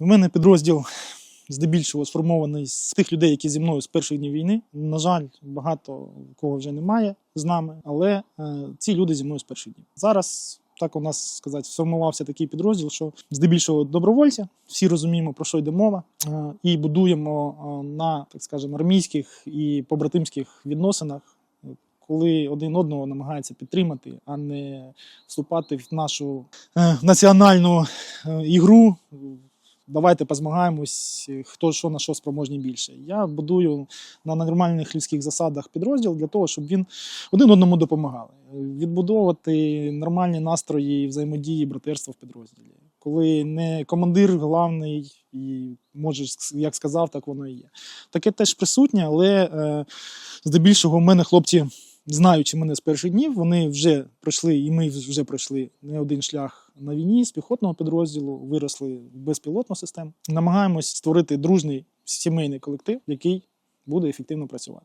У мене підрозділ здебільшого сформований з тих людей, які зі мною з перших днів війни. На жаль, багато кого вже немає з нами, але е, ці люди зі мною з перших днів. Зараз так у нас сказати, сформувався такий підрозділ, що здебільшого добровольці, всі розуміємо, про що йде мова, е, і будуємо е, на так скажемо армійських і побратимських відносинах. Коли один одного намагається підтримати, а не вступати в нашу національну ігру. Давайте позмагаємось, хто що на що спроможні більше. Я будую на нормальних людських засадах підрозділ для того, щоб він один одному допомагав. Відбудовувати нормальні настрої взаємодії, братерства в підрозділі. Коли не командир головний і можеш, як сказав, так воно і є. Таке теж присутнє, але е, здебільшого в мене хлопці, знаючи мене з перших днів, вони вже пройшли, і ми вже пройшли не один шлях на війні з піхотного підрозділу, виросли в безпілотну систему. Намагаємось створити дружний сімейний колектив, який буде ефективно працювати.